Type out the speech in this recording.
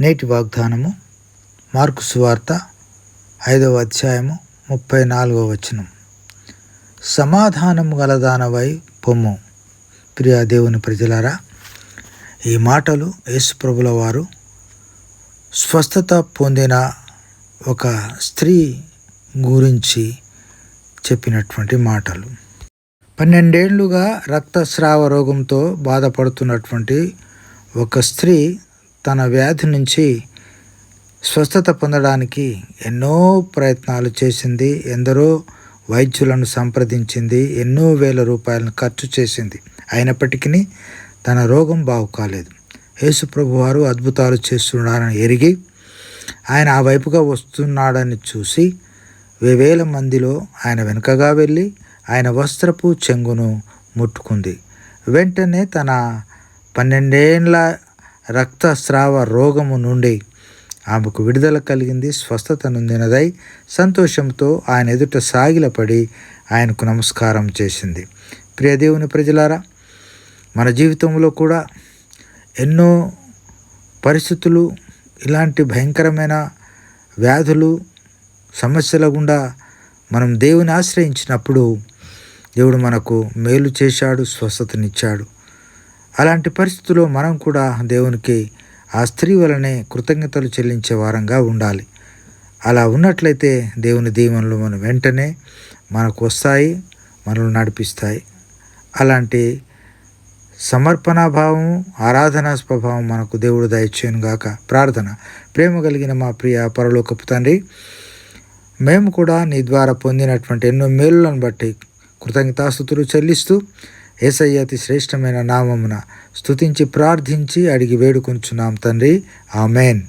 నేటి వాగ్దానము మార్కు సువార్త ఐదవ అధ్యాయము ముప్పై నాలుగవ వచనం. సమాధానము గలదానవై పొమ్ము. ప్రియా దేవుని ప్రజలారా ఈ మాటలు యేసుప్రభుల వారు స్వస్థత పొందిన ఒక స్త్రీ గురించి చెప్పినటువంటి మాటలు. పన్నెండేళ్ళుగా రక్తస్రావ రోగంతో బాధపడుతున్నటువంటి ఒక స్త్రీ తన వ్యాధి నుంచి స్వస్థత పొందడానికి ఎన్నో ప్రయత్నాలు చేసింది. ఎందరో వైద్యులను సంప్రదించింది. ఎన్నో వేల రూపాయలను ఖర్చు చేసింది. అయినప్పటికీ తన రోగం బాగు కాలేదు. యేసుప్రభు వారు అద్భుతాలు చేస్తున్నారని ఎరిగి ఆయన ఆ వైపుగా వస్తున్నాడని చూసి వేవేల మందిలో ఆయన వెనుకగా వెళ్ళి ఆయన వస్త్రపు చెంగును ముట్టుకుంది. వెంటనే తన పన్నెండేండ్ల రక్తస్రావ రోగము నుండి ఆమెకు విడుదల కలిగింది స్వస్థత నొందినదై సంతోషంతో ఆయన ఎదుట సాగిలపడి ఆయనకు నమస్కారం చేసింది. ప్రియ దేవుని ప్రజలారా మన జీవితంలో కూడా ఎన్నో పరిస్థితులు ఇలాంటి భయంకరమైన వ్యాధులు సమస్యల గుండా మనం దేవుని ఆశ్రయించినప్పుడు దేవుడు మనకు మేలు చేశాడు స్వస్థతనిచ్చాడు. అలాంటి పరిస్థితుల్లో మనం కూడా దేవునికి ఆ స్త్రీ వలనే కృతజ్ఞతలు చెల్లించే వారంగా ఉండాలి. అలా ఉన్నట్లయితే దేవుని దీవెనలు మనం వెంటనే మనకు వస్తాయి మనల్ని నడిపిస్తాయి. అలాంటి సమర్పణాభావం ఆరాధనా స్వభావం మనకు దేవుడు దయచేయను గాక. ప్రార్థన. ప్రేమ కలిగిన మా ప్రియ పరలోకపు తండ్రి మేము కూడా నీ ద్వారా పొందినటువంటి ఎన్నో మేలులను బట్టి కృతజ్ఞతాస్థుతులు చెల్లిస్తూ ఏసయ్య అతి శ్రేష్టమైన నామమున స్తుతించి ప్రార్థించి అడిగి వేడుకొంచున్నాం తండ్రి. ఆమెన్.